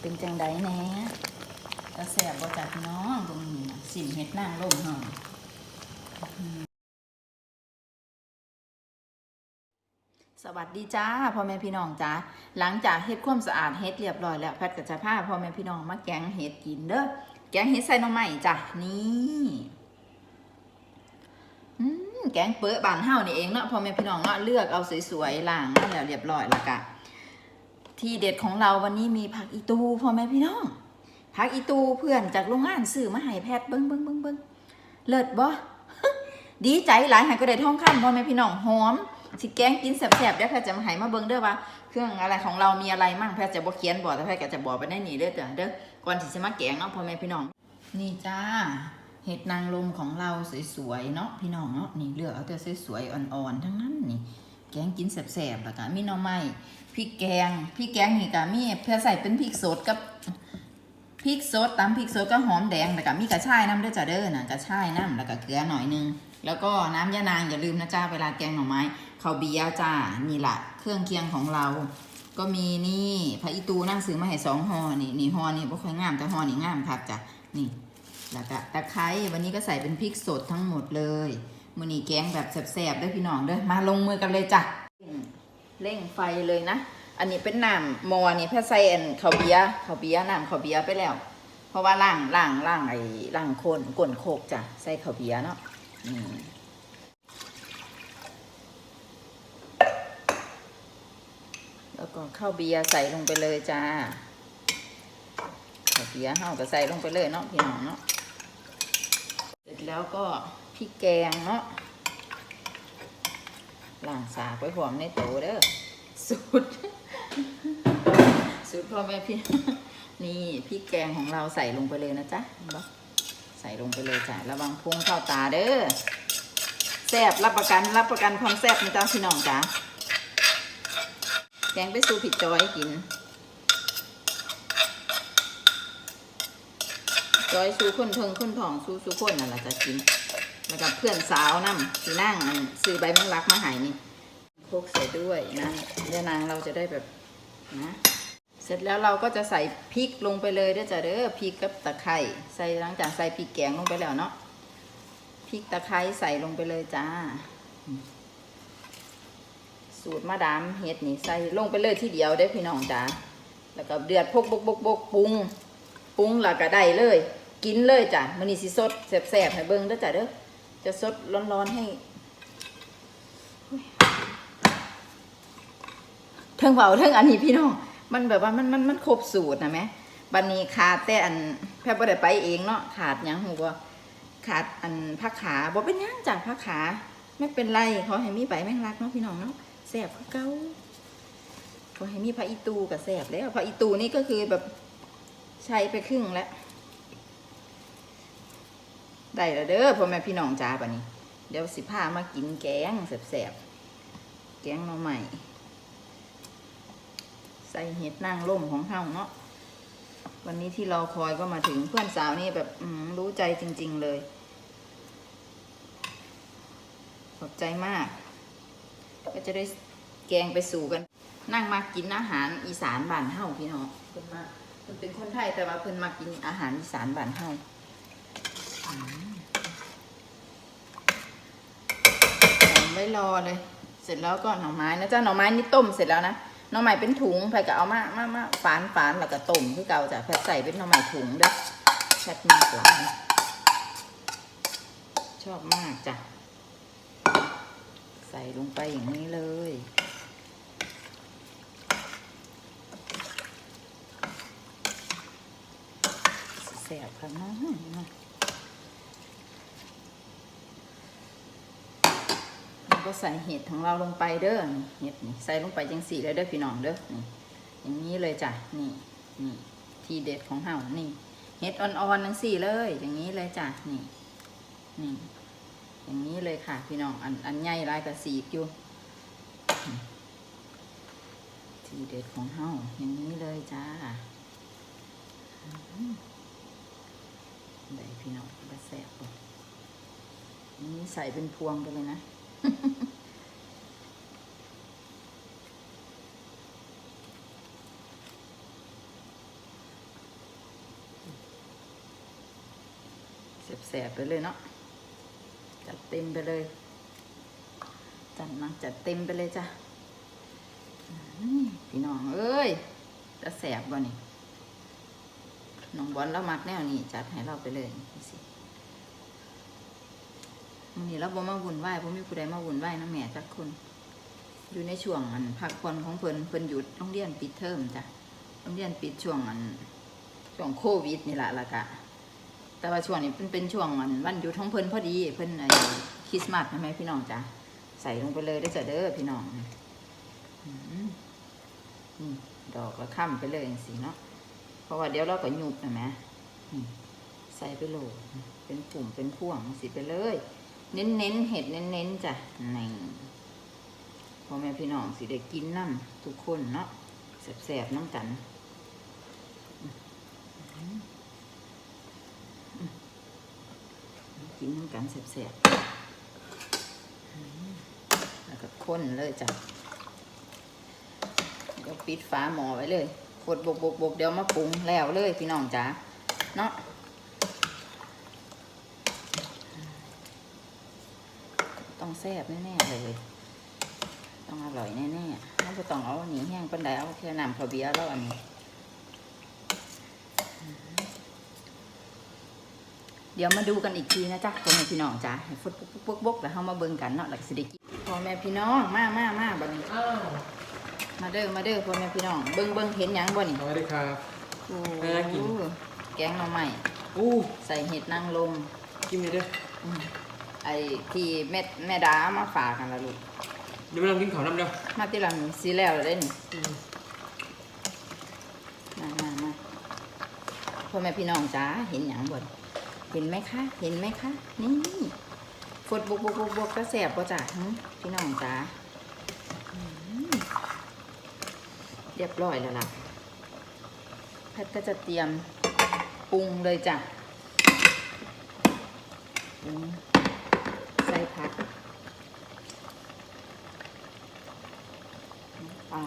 เป็นจังไดแหน่กระแสบบ่จักน้องตรงนี้นะสินเฮ็ดนางล่มเฮาสวัสดีจ้าพ่อแม่พี่น้องจ้าหลังจากเฮ็ดความสะอาดเฮ็ดเรียบร้อยแล้วแพทย์ก็จะพาพ่อแม่พี่น้องมาแกงเฮ็ดกินเด้อแกงเฮ็ดใส่น่อไม้จ้ะนี่แกงเปื้อบานเฮานี่เองเนาะพ่อแม่พี่น้องเนาะเลือกเอาสวยๆล้างแล้วเรียบร้อยแล้วก็ ที่เด็ดของเราวันนี้มีผักอีตูพ่อแม่พี่น้องผักอีตูเพื่อนจากโรงงานซื้อมาให้แพทย์เบิ้งเบิ้งเบิ้งเบิ้งเลิศบ่ดีใจหลายหายก็ได้ท่องคำพ่อแม่พี่น้องหอมสิแกงกินแสบๆเดี๋ยวแพทย์จะมาให้มาเบิ้งเด้อว่าเครื่องอะไรของเรามีอะไรมั่งแพทย์จะบ่เขียนบอกแต่แพทย์ก็จะบอกไปได้หนีเด้อจ้ะเด้อก่อนที่จะมาแกงเนาะพ่อแม่พี่น้อง นี่จ้าเห็ดนางรมของเราสวยๆเนาะพี่น้องเนาะนี่เลือกเอาแต่สวยๆอ่อนๆทั้งนั้นนี่แกงกินแสบๆแล้วก็มีหน่อไม้ ริกแกงพริกแกงนี่ก็มีเพื่อใส่เป็นพริกสดกับพริกสดตำพริกสดก็หอมแดงแล้วก็มีกระชายน้ำด้วยจ้าเด้อนะกระชายน้ำแล้วก็เกลือหน่อยนึงแล้วก็น้ำยานางอย่าลืมนะจ้าเวลาแกงหน่อไม้เขาเบียจ้านี่แหละเครื่องเคียงของเรา ก็มีนี่พระอีตูนั่งซื้อมาให้สองห่อนี่นี่ห่อนี่บ่ค่อยงามแต่ห่อนี่งามครับจ้ะนี่แล้วก็ตะไคร้วันนี้ก็ใส่เป็นพริกสดทั้งหมดเลยมือนี้แกงแบบแสบๆเด้พี่น้องเด้อมาลงมือกันเลยจ้ะ เร่งไฟเลยนะ อันนี้เป็นน้ำมอนี่แพ่ใส่อันข้าวเบียข้าวเบียน้ำข้าวเบียไปแล้ว เพราะว่าล่างล่างล่างไอ้ล่างโคนก้นโคกจ้ะใส่ข้าวเบียเนาะแล้วก็ข้าวเบียใส่ลงไปเลยจ้าข้าวเบียร์เฮาก็ใส่ลงไปเลยเนาะพี่น้องเนาะเสร็จแล้วก็พริกแกงเนาะ ล้างสากไว้พร้อมในโตเด้อสูตรสูตรพ่อแม่พี่นี่พริกแกงของเราใส่ลงไปเลยนะจ๊ะใส่ลงไปเลยจ้ะระวังพุ่งเข้าตาเด้อแซ่บรับประกันรับประกันความแซ่บนะจ๊ะพี่น้องจ้ะแกงไปสู่ผิดจอยกิน จอยสู้คนเพิงคนผ่องสู้สู้คนนั่นแหละจะกิน แล้วกับเพื่อนสาวนั่ที่นั่งซื้อใบมังลักมาใหายนี่โคกใส่ด้วยนะเดี๋ยวนางเราจะได้แบบนะเสร็จแล้วเราก็จะใส่พริกลงไปเลยเด้อจ้ะเด้อพริกกับตะไคร้ใส่หลังจากใส่พริกแกงลงไปแล้วเนาะพริกตะไคร้ใส่ลงไปเลยจ้า สูตรมาดามเฮ็ดนี่ใส่ลงไปเลยทีเดียวได้พี่น้องจ้าแล้วก็เดือดพกบกบกบกปรุงปรุงแล้วก็ได้เลย กินเลยจ้ะมันนี่สิสดแสบๆให้เบิ่งเด้อจ้ะเด้อ จะสดร้อนๆให้เทิงเบาเทิงอันนี้พี่น้องมันแบบว่ามันมันมันครบสูตรนะแม่บันนี้ขาดแต่อันแพทย์บ่ได้ไปเองเนาะขาดยังหูบ่ขาดอันผักขาบ่เป็นยังจ้ะผักขาไม่เป็นไรขอให้มีใบแมงลักเนาะพี่น้องเนาะแสบเก่าขอให้มีพระอีตูกับแสบแล้วพระอีตูนี่ก็คือแบบใช้ไปครึ่งแล้ว ได้แล้วเด้อพ่อแม่พี่น้องจ้าปะนี้ เดี๋ยวสิพามากินแกงแสบๆ แกงหน่อใหม่ ใส่เห็ดนางร่มของเฮาเนาะ วันนี้ที่รอคอยก็มาถึงเพื่อนสาวนี่แบบรู้ใจจริง ๆ เลย ขอบใจมาก ก็จะได้แกงไปสู่กัน นั่งมากินอาหารอีสานบ้านเฮาพี่น้องเพิ่นมาเพิ่นเป็นคนไทยแต่ว่าเพิ่นมากินอาหารอีสานบ้านเฮามเอา ไว้รอเลย เสร็จแล้วก็หน่อไม้นะจ๊ะหน่อไม้นี่ต้มเสร็จแล้วนะหน่อไม้เป็นถุงแพรก็เอามามามาฝานฝานแล้วก็ต้มคือเก่าจ้ะแพรใส่เป็นหน่อไม้ถุงเด้อแพรมากหลายชอบมากจ้ะใส่ลงไปอย่างนี้เลยแสบค่ะน้งแล้ว ก็ใส่เห็ดของเราลงไปเด้อนี่เห็ดนี่ใส่ลงไปจังสี่เลยเด้อพี่น้องเด้อนี่อย่างนี้เลยจ้ะนี่นี่ทีเด็ดของเฮานี่เห็ดอ่อนๆจังสี่เลย อย่างนี้เลยจ้ะนี่นี่อย่างนี้เลยค่ะ พี่น้องอันอันใหญ่ลายกระสีอยู่ทีเด็ดของเฮาอย่างนี้เลยจ้าได้พี่น้องกระแสบนี่ใส่เป็นพวงไปเลยนะ แสบๆไปเลยเนาะ จัดเต็มไปเลย จัดนังจัดเต็มไปเลยจ้ะพี่น้องเอ้ยจะแสบบ่นี่น้องบอลเรามักแนวนี้จัดให้เราไปเลยสิ วันนี้เราบ่มาวุ่นวายบ่มีผู้ใดมาวุ่นวายนะแม่จักคน อยู่ในช่วงอันพักผ่อนของเพิ่นเพิ่นหยุดโรงเรียนปิดเทอมจ้ะโรงเรียนปิดช่วงอันช่วงโควิดนี่แหละละกะ แต่ว่าช่วงนี้เป็นเป็นช่วงวันวันหยุดของเพิ่นพอดีเพิ่นไอ้คริสต์มาสใช่ไหมพี่น้องจ้ะใส่ลงไปเลยได้อจ้ะเด้อพี่น้องดอกละค่ำไปเลยอย่างสีเนาะเพราะว่าเดี๋ยวเราก็หยุบนะแม่อืมใส่ไปโหลเป็นปุ่มเป็นพ่วงสิไปเลย เน้นเน้นเห็ดเน้นเน้นจ้ะในพ่อแม่พี่น้องสิได้กินน้ำทุกคนเนาะแสบๆน้ำกันกินน้ำกันแสบๆอืมแล้วก็ข้นเลยจ้ะเดี๋ยวปิดฝาหม้อไว้เลยกดบกบกบกเดี๋ยวมาปรุงแล้วเลยพี่น้องจ๋าเนาะ ต้องแซ่บแน่ๆเลย ต้องอร่อยแน่ๆเราไม่ต้องเอาหนีแห้งปันไดเอาแค่น้ำข้าวเบียร์แล้วอันนี้ เดี๋ยวมาดูกันอีกทีนะจ๊ะพ่อแม่พี่น้องจ้ะให้ฟุดปุ๊กปุ๊กปุ๊กปุ๊กแล้วเฮามาเบิ่งกันเนาะหลักสิได้กินพ่อแม่พี่น้องมามามาบัดนี้อ้าวมาเด้อมาเด้อพ่อแม่พี่น้องเบิ่งเบิ่งเห็นหยังบ่นี่สวัสดีครับโอ้น่ากินแกงหน่อไม้อู้ใส่เห็ดนางรมกินเลยเด้อ อืมไอ้ที่แม่แม่ดาเอามาฝากกันละลูก เดี๋ยวมาลองกินข้าวน้ำเด้อมาที่หลังสิแล้วเด้นี่อืมมามามาพ่อแม่พี่น้องจ้าเห็นหยังบ่นเห็นไหมคะ เห็นไหมคะ นี่ฟดบกบกบกบกก็แสบป่ะจ้ะหึพี่น้องจ้าอืมเรียบร้อยแล้วล่ะแพทย์ก็จะเตรียมปรุงเลยจ้ะปรุงใส่ผักปลา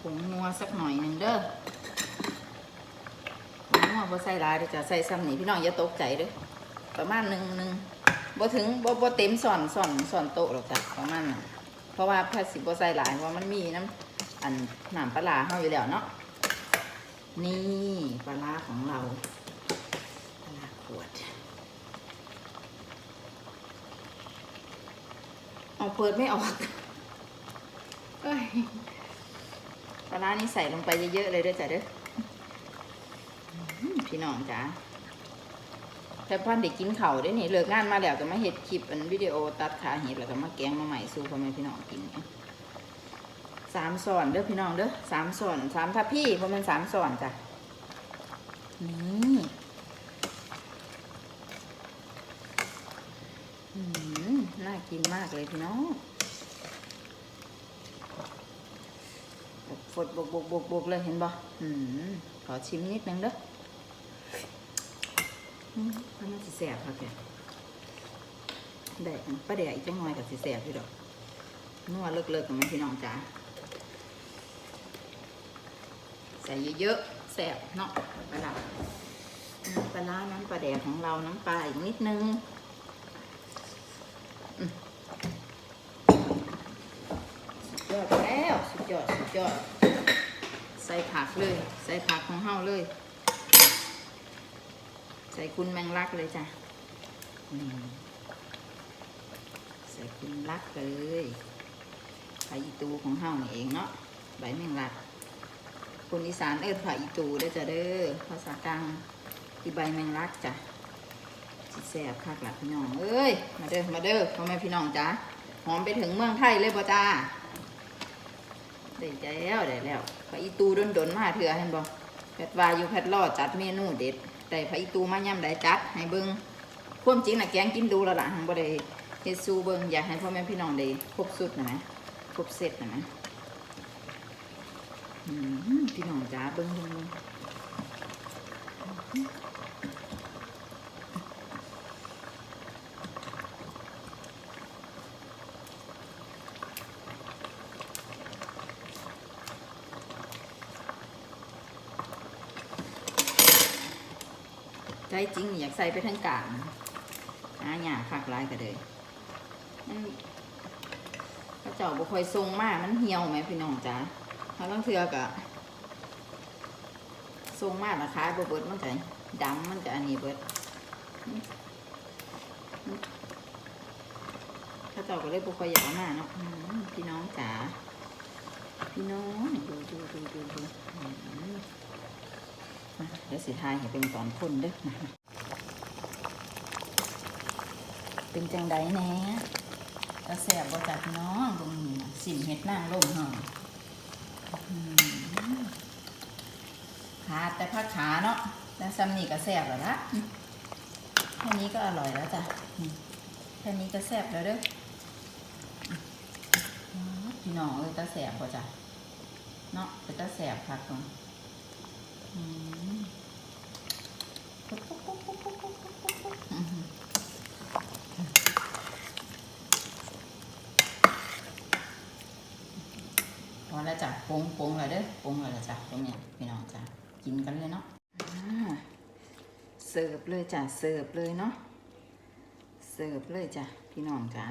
ผงนัว สักหน่อยหนึ่งเด้อผงนัวบ่ใส่หลายเดี๋ยวจะใส่ซ้ำนี่พี่น้องอย่าตกใจเด้อประมาณหนึ่งหนึ่งบ่ถึงบ่บ่เต็มส่อนส่อนส่อนโต๊ะหรอกจ้ะประมาณนั้นเพราะว่าแพทย์สิบ่ใส่หลายเพราะมันมีน้ำอันน้ำปลาร้าเฮาอยู่แล้วเนาะนี่ปลาร้าของเราปลาร้าขวดเอาเปิดไม่ออกเอ้ยาร้านี่ใส่ลงไปเยอะๆเลยด้อจ้ะเด้อพี่น้องจ้าแต่พันเด็กกินเข่าได้นี่เลิกงานมาแล้วก็มาเห็ดคลิปอันวิดีโอตัดขาเห็ดแล้วก็มาแกงมาใหม่สู่พ่อแม่พี่น้องกินสามส่อนเด้อพี่น้องเด้อสามส่อนสามทัพพี่พราะมันสามส่อนจ้ะนี่อืมน่ากินมากเลยพี่น้อง ฝดบวกบวกบกบกเลยเห็นบ่อืมขอชิมนิดนึงเด้อมันน่าสิแสบค่ะแกได้ป้าเดียอีกจังหน่อยกับสิแสบพี่ดอกนัวเลิกๆกับแม่พี่น้องจ้าใส่เยอะๆแสบเนาะปลาร้าปลาร้าน้ำปลาแดกของเราน้ำปลาอีกนิดนึงอืมสุดยอดแล้วสุดยอดสุดยอด ใส่ผักเลย ใส่ผักของเฮาเลย ใส่คุณแมงลักเลยจ้ะใส่คุณลักเลยผักอีตูของเฮานี่เองเนาะใบแมงลักคนอีสานเอิ้นผักอีตูเด้จ้ะเด้อภาษากลางคือใบแมงลักจ้ะสิแซ่บคักหลักพี่น้องเอ้ยมาเด้อมาเด้อพ่อแม่พี่น้องจ้ะหอมไปถึงเมืองไทยเลยป่จ้าได้แล้วได้แล้ว พระอีตูดนดนๆมาเถื่อเห็นบ่แพทว่าอยู่แพทย์รอจัดเมนูเด็ดแต่พระอีตูมาย่ำได้จัด ให้เบิ้งความจริงนะแกงกินดูแล้วล่ะหังบ่ได้เฮ็ดซูเบิ้งอยากให้พ่อแม่พี่น้องได้ครบสุดนะไหมครบเสร็จนะไหมพี่น้องจ้าเบิ้งเบิ้ง เบิ่จริง อยากใส่ไปทั้งกลางหาหยาคักหลายก็เลยมันพระเจ้าบ่ค่อยทรงมากมันเหี่ยวไหมพี่น้องจ๋าถ้าลางเทือกะทรงมากราคายบ่เบิดมันก็ดำมันก็อันนี้เบิดพระเจ้าก็เลยบ่ค่อยอยากเอามาเนาะพี่น้องจ๋าพี่น้องดูดูดูดูดู เดี๋ยวสิทายให้เป็นตอนพ่นเด้อมาเป็นจังไดแน่กระแสบบ่จัดน้องตรงนี้สิมเฮ็ดนางร่มหอมอื้อหือขาดแต่ผักขาเนาะแล้วซ้ำนี่ก็แสบแล้วละอืมแค่นี้ก็อร่อยแล้วจ้ะแค่นี้ก็แสบแล้วเด้อพี่น้องเอ้ยตาแสบบ่จ้ะเนาะเป็นตาแสบคักตรง พอแล้วจ้ะปงปงแล้วเด้อปงแล้วล่ะจ้ะตรงเนี้ยพี่น้องจ้ะกินกันเลยเนาะเสิร์ฟเลยจ้ะเสิร์ฟเลยเนาะเสิร์ฟเลยจ้ะพี่น้องจ้ะ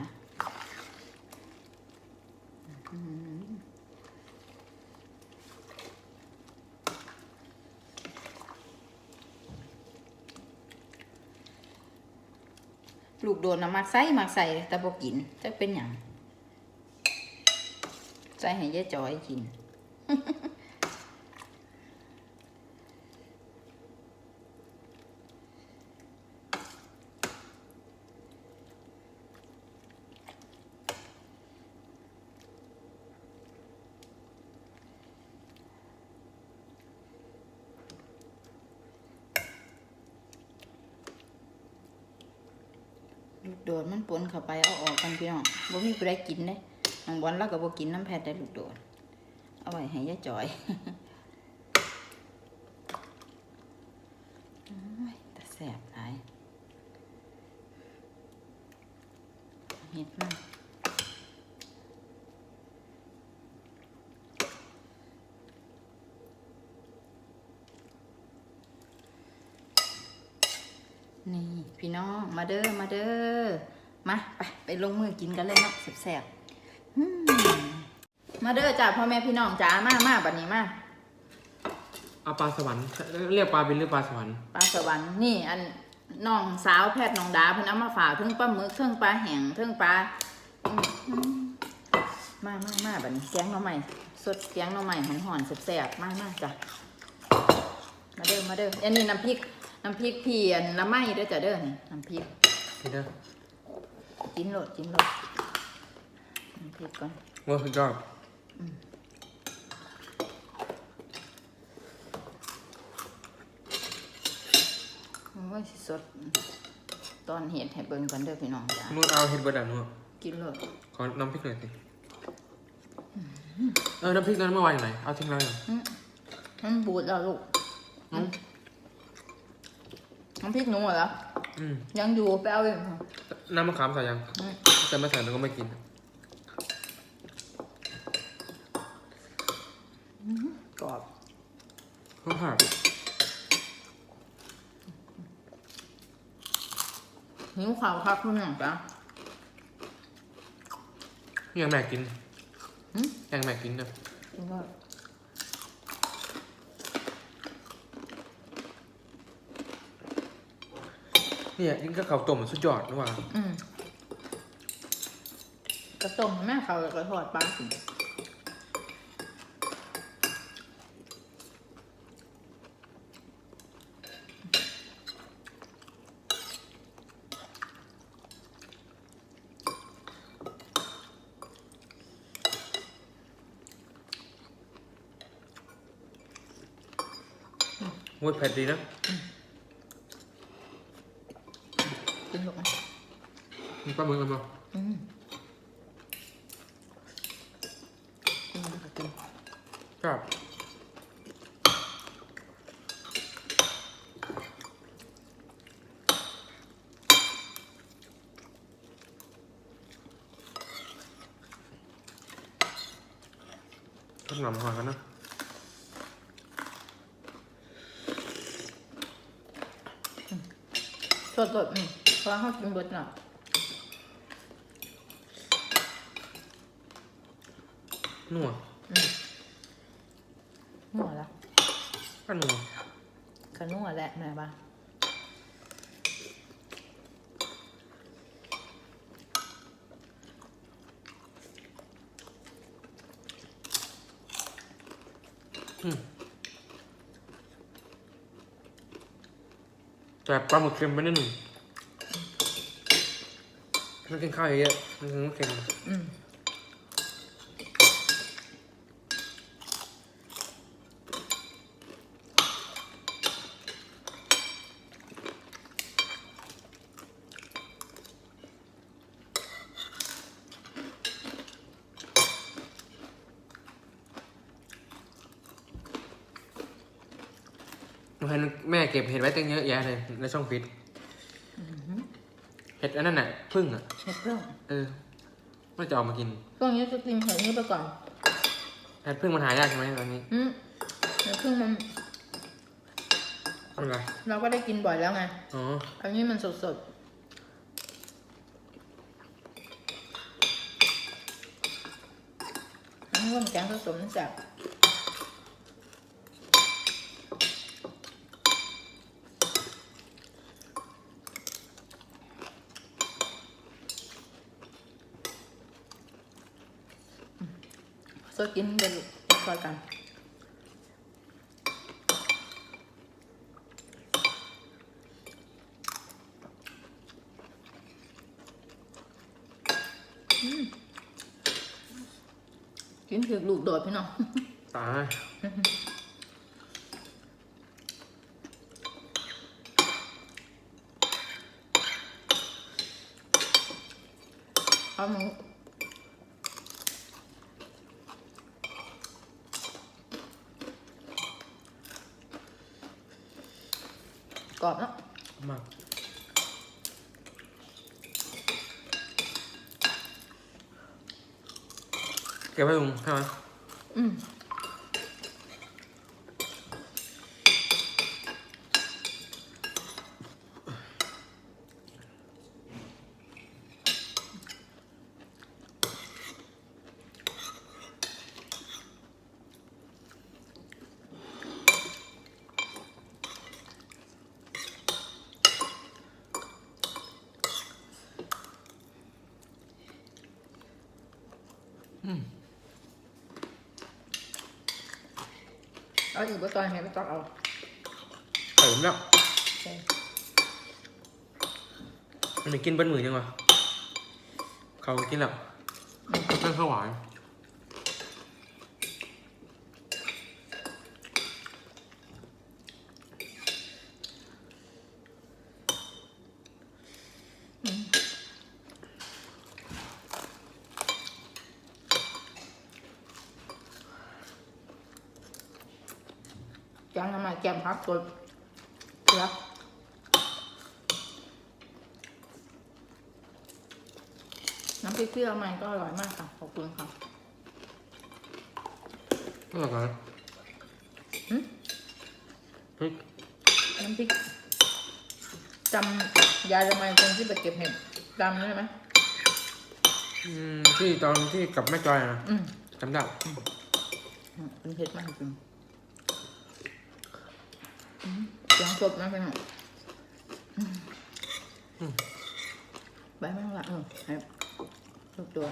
อืม ลูกโดนน้ำมักใส่มักใส่แต่บ่กินจะเป็นอย่างใส่ให้ยายจอยกิน โดดมันปนเข้าไปเอาออกกันพี่น้องบ่มีผู้ใดกินเด้น้องบอลเราก็บ่กินน้ำแพทย์ได้ลูกโดดเอาไว้ให้ยายจอย โอ้ยแต่แสบหลายเห็ดมากนี่พี่น้องมาเด้อมาเด้อมาไปไป ลงมือกินกันเลยเนาะแสบๆอืมมาเด้อจ้าพ่อแม่พี่น้องจ้ามามาบัดนี้มาเอาปลาสวรรค์เรียกปลาบินหรือปลาสวรรค์ปลาสวรรค์นี่อันน้องสาวแพทย์น้องดาเพิ่นเอามาฝากเทั้งปลาหมึกเทั้งปลาแห้งเทั้งปลาอืมอืมมามามาบัดนี้แกงหน่อไม้สดแกงหน่อไม้หอนๆแซ่บๆมามาจ้ะมาเด้อมาเด้ออันนี้น้ำพริกน้ำพริกเพียนละไม้เด้อจ้ะเด้อนี่น้ำพริกพี่เด้อ กินโลดกินโลดน้ำพริกก่อนว่าสุดยอดโอ้ยสิสด ตอนเห็ดให้เบิ่งก่อนเด้อพี่น้องจ้ะนวดเอาเห็ดเบอร์ดันนวดกินโลดขอน้ำพริกหน่อยสิเออน้ำพริกนั้นเมื่อวานอยู่ไหนเอาทิ้งแล้วเหรออืมมันบูดแล้วลูกอืม น้ำพริกหนูเหรออืมยังอยู่ไปเอาเองน้ำมะขามใส่ยังอืมแต่ไม่ใส่เราก็ไม่กิน กรอบเพิ่งผ่าหิวข่าวครับคุณหน่องจ้ะ ยังแม่กินหืม ยังแม่กินเด้อกินก็ เนี่ยยิ่งก็ข้าวต้มมันสุดยอดนะว่าอืมกระต้มแม่เขากระทอดปลาสิโอ้ยเผ็ดดีนะ กินลูกไหม มี ปลาหมึกกันมั้อืมกินมันก็กินครับต้องหนำหอยกันนะอสดสดๆอืมเพราะว่าเขากินเบิดน่ะ นัวนัวแล้วก็นัวขนัวแหละแม่บ้าอืมแต่ปลาหมึกเค็มไปนิดหนึ่งต้องกินข้าวเยอะๆมันถึงไม่เค็มอืม เห็นแม่เก็บเห็ดไว้ตั้งเยอะแยะเลยในช่องฟิตเห็ดอันนั้นน่ะพึ่งอะเห็ดเพิ่งเออว่าจะเออกมากินช่วงนี้จะกินเห็ดนี้ไปก่อนเห็ดพึ่งมันหายากใช่ไหมตอนนี้อืมเห็ดเพิ่งมันอะไรเราก็ได้กินบ่อยแล้วไงอ๋ออันนี้มันสดสดๆอันนี้ว่ามันแกงผสมนี่แซ่ บสดกินเดี๋ยวลูกคอยกันกินถึกลูกโดดพี่น้องตายเอาหมู รอบเนาะมากเก็บไว้ลุงใช่ไหมอืม เอาอีกบ่ตอนให้ไปตักเอาใส่ผมแล้วใช่มันได้กินเบิ้ลมือยังวะเขากินแล้วเพิ่มข้าวหวาน แกงน้ำมันแกงพักสดเกลือน้ำพริกที่เรามันก็อร่อยมากค่ะ ขอบคุณค่ะก็หลักการหืมพริกน้ำพริกจำยายละไมคนที่ไปเก็บเห็ดจำได้ไหมอืมที่ตอนที่กับแม่จอยนะอืมจำได้อืมเป็นเผ็ดมากจริงอืม เสียงสดนะพี่น้องอืมใบแมงละเออให้ลูกตัว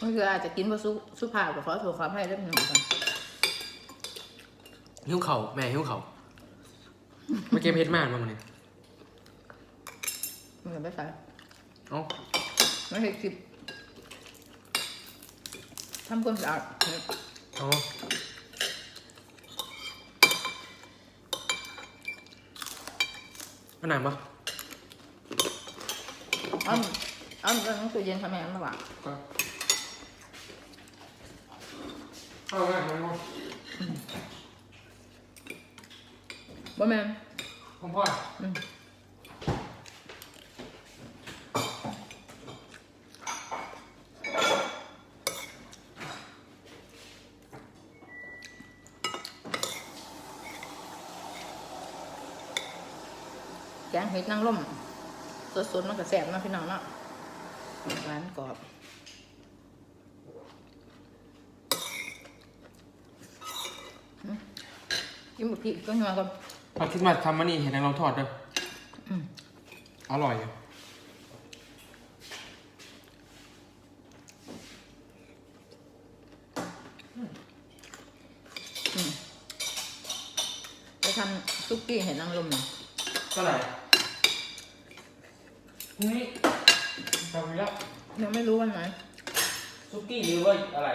ก็คืออาจจะกินว่าซุสุภาพกับขอโทษขอให้ได้เป็นหนึ่งกันหิ้วเข่าแม่หิ้วเข่าไม่เก็บเผ็ดมากมั้งมันนี่มันจะไม่ใส่เอ้าไม่ให้คิด ทำความสะอาดเอ๋อมันหนามปะอ้อมอ้อมก็ต้องตู้เย็นทำไมไม่หวานเข้าได้ไหมมั้งบ่แม่นพ่อพ่อ อืมกงเห็ดนางร่มสดๆมันก็แซ่บเนาะพี่น้องเนาะหวานกรอบอืมกินหมดพริกก็นัวกับเอาคิดมาทำมันนี่เห็นนางเราทอดด้วยอืมอร่อยอยู่จะทำซุกี้เห็ดนางรมเนี่ยเท่าไหร่ นี่จำไม่ได้ยังไม่รู้วันไหนซุกี้หรือว่าอะไร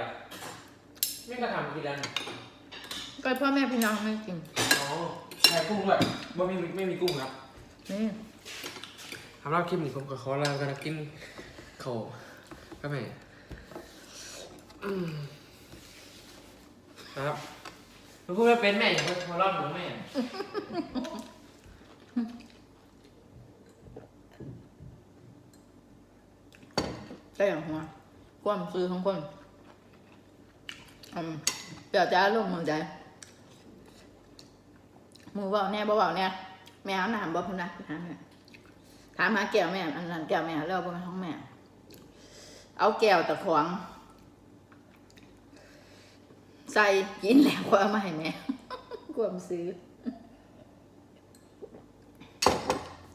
ไม่กระทำกินแล้วนี่ก็พ่อแม่พี่น้องไม่กิน อ๋อใช่กุ้งด้วยบ่ไม่มีไม่มีกุ้งครับนี่สำหรับคลิปนี้ผมก็ขอลากันกินข้าวก็แม่อืมครับคุณพูดไม่เป็นแม่อย่ามาเล่าหนูแม่ได้อย่างหัว ความซื้อของคนอืมเดี๋ยวจะลงมือใจมือเบาแน่บ่เบาแน่แม่เอาน้ำบ่พุ่นนะถามแม่ถามหาแก้วแม่อันนั้นแก้วแม่แล้วบ่เป็นของแม่ เอาแก้วตะขวางใส่กินแล้วก็เอามาให้แม่ความซื้อ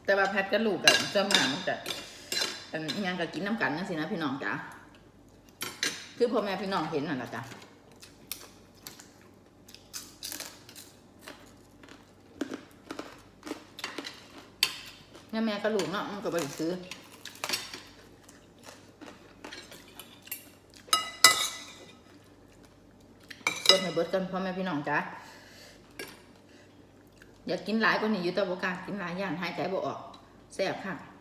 แต่ว่าแพทกับลูกกับเจ้าหมามันจะ อันยังกับกินน้ำกันนั่นสินะพี่น้องจ้ะคือพ่อแม่พี่น้องเห็นน่ะละจ้ะเนี่ยแม่กับลูกเนาะมันก็ไปซื้อสดให้เบิดกันพ่อแม่พี่น้องจ้ะอยากกินหลายกว่านี้อยู่แต่บ่กล้ากินหลายอย่างหายใจบ่ออกแซ่บค่ะ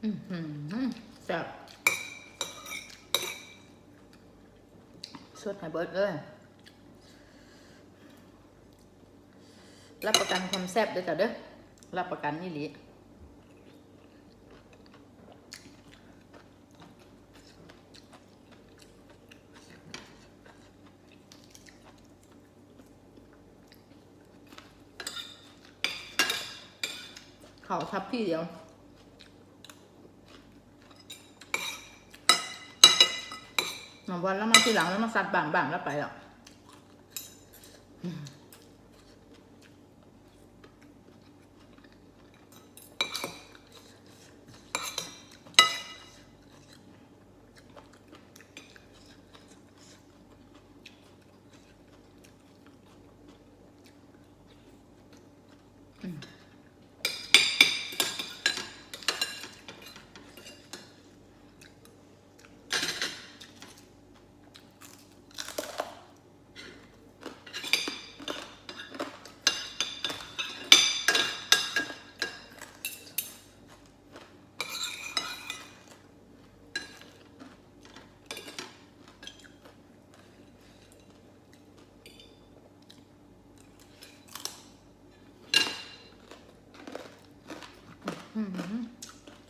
แซ่บสดให้เบิร์ดเลยรับประกันความแซ่บเด้อจ้ะเด้อรับประกันนี่หลีเขาทับพี่เดียว มาวันแล้วมาทีหลังแล้วมาสัดบ่างบางแล้วไปหรอก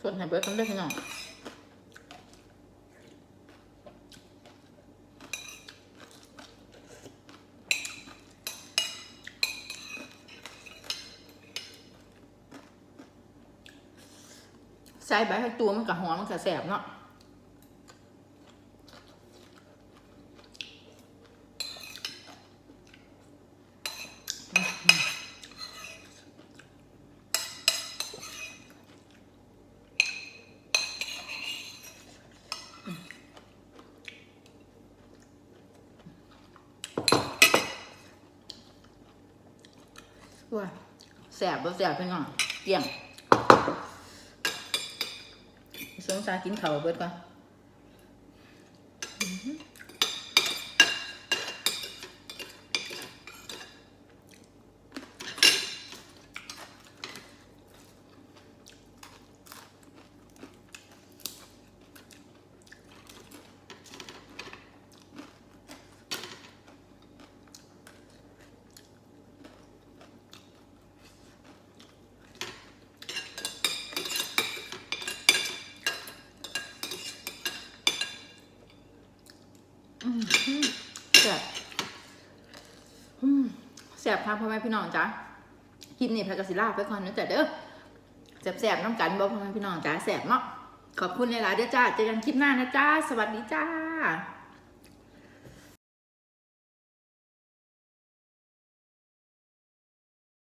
ส่ว นให้เบิร์ดต้องได้พี่น้องใส่ใบให้ตัวมันกับหอมมันกับแสบเนาะว้าแสบบ่แสบพี่น้องเกี่ยงสงสารกินเข้าเบิดก่อน แซ่บค่ะพ่อแม่พี่น้องจ้ะคลิปนี้แพรกสิลาไปก่อนนะจ๊ะเด้อแสบๆน้ำกันบอกพ่อแม่พี่น้องจ้ะแสบเนาะขอบคุณหลายๆเด้อจ้าเจอกันคลิปหน้านะจ้าสวัสดีจ้า